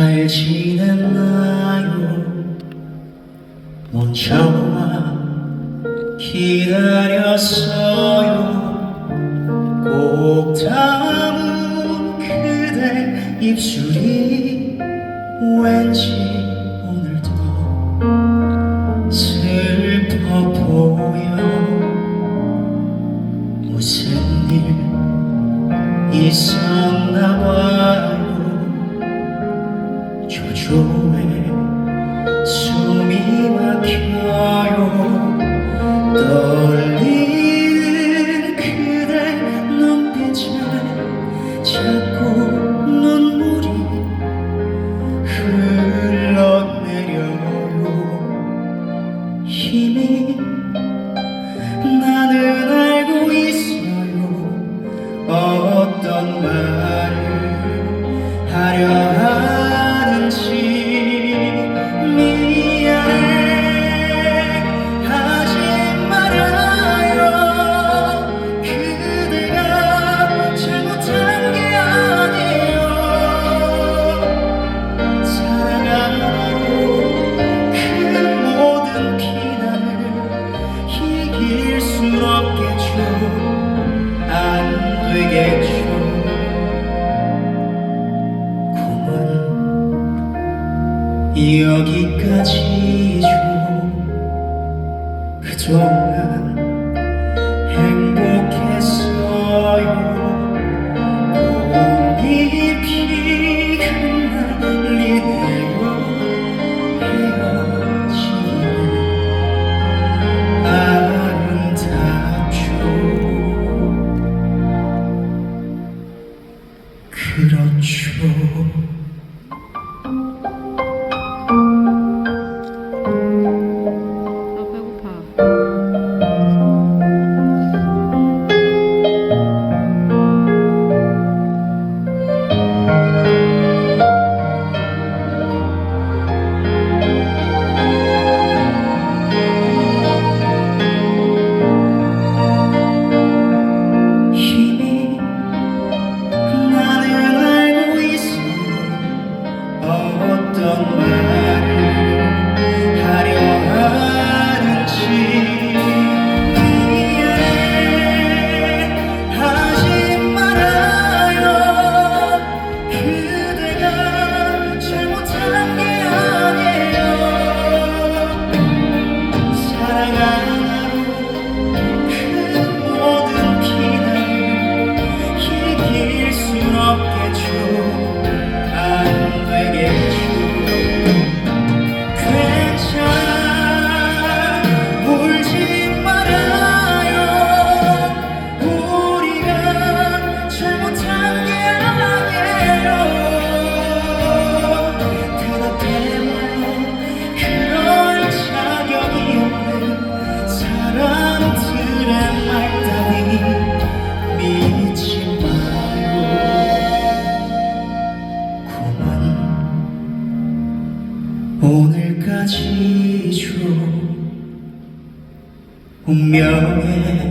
잘 지냈나요? 먼저만 기다렸어요. 꼭 담은 그대 입술이 왠지 오늘도 슬퍼 보여. 무슨 일 있어? Чого чому мене? 여기까지죠 그동안 행복했어요. 꽃잎이 그날리네요 헤어지는 아름답죠. 그렇죠. done. 사라지죠 운명의